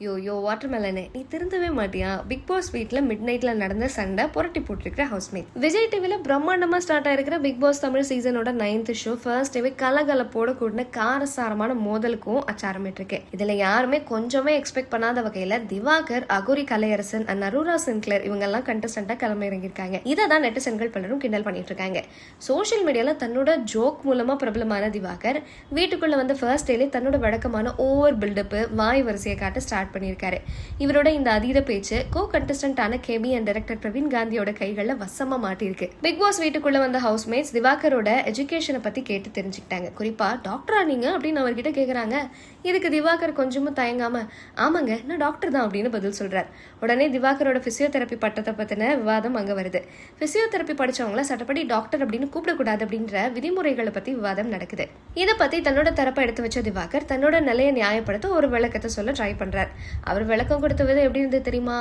யோ யோ வாட்டர்மெலனே நீ திருந்தவே மாட்டியா? பிக் பாஸ் வீட்டில் மிட் நைட்ல நடந்த சண்டை புரட்டி போட்டிருக்கிற ஹவுஸ்மேட் விஜய் டிவியில் பிரம்மாண்டமா ஸ்டார்ட் ஆயிருக்கிற பிக் பாஸ் தமிழ் சீசனோட நைன்த் ஷோ ஃபர்ஸ்ட் டேவே கலகலப்போட கூடின காரசாரமான மோதலுக்கும் அச்சாரமிட்டிருக்கு. இதுல யாருமே கொஞ்சமே எக்ஸ்பெக்ட் பண்ணாத வகையில திவாகர் அகுரி கலையரசன் அண்ட் அருரா சின்க்ளர் இவங்க எல்லாம் கண்டஸ்டண்டா கிளம்ப இறங்கியிருக்காங்க இதை தான் நெட்டிசன்கள் பலரும் கிண்டல் பண்ணிட்டு இருக்காங்க சோஷியல் மீடியால தன்னோட ஜோக் மூலமா பிரபலமான திவாகர் வீட்டுக்குள்ள வந்து ஃபர்ஸ்ட் டேலே தன்னோட வழக்கமான ஓவர் பில்டப் வாய் வரிசையை காட்ட ஸ்டார்ட் பண்ணியிருக்காரு. இவரோட இந்த அதீத பேச்சு கோ கண்டஸ்டன்டான கேமி அண்ட் டைரக்டர் பிரவீன் காந்தியோட கைகளில் வசமா மாட்டியிருக்கு. பிக் பாஸ் வீட்டுக்குள்ள வந்த ஹவுஸ்மேட்ஸ் திவாகரோட எஜுகேஷனை பத்தி கேட்டு தெரிஞ்சுக்கிட்டாங்க. குறிப்பா டாக்டரா நீங்க? அப்படின்னு அவர்கிட்ட கேக்குறாங்க. இதுக்கு திவாகர் கொஞ்சமும் தயங்காம? ஆமாங்க நான் டாக்டர் தான் அப்படின்னு பதில் சொல்றார். உடனே திவாகரோட பிசியோதெரப்பி பட்டத்தை பத்தின விவாதம் அங்க வருது. பிசியோதெரப்பி படிச்சவங்கள சட்டப்படி டாக்டர் அப்படின்னு கூப்பிடக்கூடாது அப்படின்ற விதிமுறைகளை பத்தி விவாதம் நடக்குது. இதை பத்தி தன்னோட தரப்பை எடுத்து வச்ச திவாகர் தன்னோட நிலையை நியாயப்படுத்த ஒரு விளக்கத்தை சொல்ல ட்ரை பண்றார். அவர் விளக்கம் கொடுத்த விதம் எப்படி இருந்தது தெரியுமா?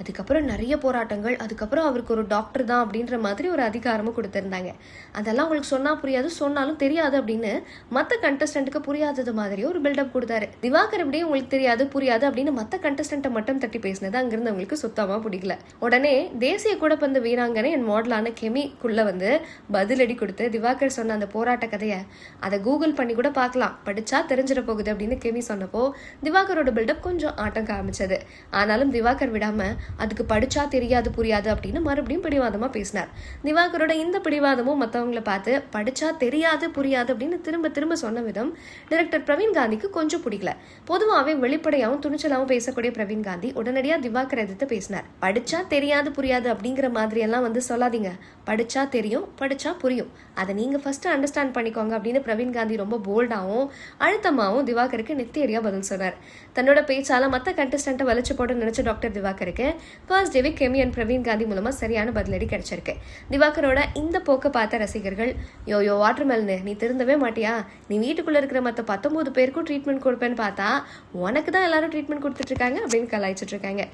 அதுக்கப்புறம் நிறைய போராட்டங்கள் அதுக்கப்புறம் அவருக்கு ஒரு டாக்டர் தான் அப்படின்ற மாதிரி ஒரு அதிகாரமும் கொடுத்துருந்தாங்க. அதெல்லாம் உங்களுக்கு சொன்னால் புரியாது சொன்னாலும் தெரியாது அப்படின்னு மற்ற கண்டஸ்டண்ட்டுக்கு புரியாதது மாதிரியே ஒரு பில்டப் கொடுத்தாரு. திவாகர் எப்படியும் உங்களுக்கு தெரியாது புரியாது அப்படின்னு மற்ற கண்டஸ்டண்ட்டை மட்டும் தட்டி பேசினது அங்கிருந்து அவங்களுக்கு சுத்தமாக பிடிக்கல. உடனே தேசிய கூடப்பந்து வீராங்கனை என் மாடலான கெமிக்குள்ள வந்து பதிலடி கொடுத்து திவாகர் சொன்ன அந்த போராட்ட கதையை அதை கூகுள் பண்ணி கூட பார்க்கலாம். படிச்சா தெரிஞ்சிட போகுது அப்படின்னு கெமி சொன்னப்போ திவாகரோட பில்டப் கொஞ்சம் ஆட்டம் காமிச்சது. ஆனாலும் திவாகர் விடாம அதுக்கு படிச்சா தெரியாது புரியாது அப்படின்னு மறுபடியும் பிடிவாதமா பேசினார். திவாகரோட இந்த பிடிவாதமும் மற்றவங்கள பார்த்து படிச்சா தெரியாது புரியாது அப்படின்னு திரும்ப திரும்ப சொன்ன விதம் டிரெக்டர் பிரவீன் காந்திக்கு கொஞ்சம் பிடிக்கல. பொதுவாகவே வெளிப்படையாகவும் துணிச்சலாகவும் பேசக்கூடிய பிரவீன் காந்தி உடனடியாக திவாகர் எதிர்த்து பேசினார். படிச்சா தெரியாது புரியாது அப்படிங்கிற மாதிரி எல்லாம் வந்து சொல்லாதீங்க. படிச்சா தெரியும் படிச்சா புரியும். அதை நீங்க ஃபர்ஸ்ட் அண்டர்ஸ்டாண்ட் பண்ணிக்கோங்க அப்படின்னு பிரவீன் காந்தி ரொம்ப போல்டாகவும் அழுத்தமாகவும் திவாகருக்கு நெத்தியடியா பதில் சொன்னார். தன்னோட பேச்சால மற்ற கண்டஸ்டண்ட்டை வலிச்சு போட நினச்ச டாக்டர் திவாகருக்கு ஃபர்ஸ்ட் டேவே கெமி அண்ட் பிரவீன் காந்தி மூலமாக சரியான பதிலடி கிடைச்சிருக்கு. திவாகரோட இந்த போக்கை பார்த்த ரசிகர்கள் யோ யோ வாட்டர்மெலனு நீ திருந்தவே மாட்டியா? நீ வீட்டுக்குள்ளே இருக்கிற மற்ற பத்தொம்போது பேருக்கும் ட்ரீட்மெண்ட் கொடுப்பேன்னு பார்த்தா உனக்கு தான் எல்லாரும் ட்ரீட்மெண்ட் கொடுத்துட்ருக்காங்க அப்படின்னு கலாய்ச்சிட்டு இருக்காங்க.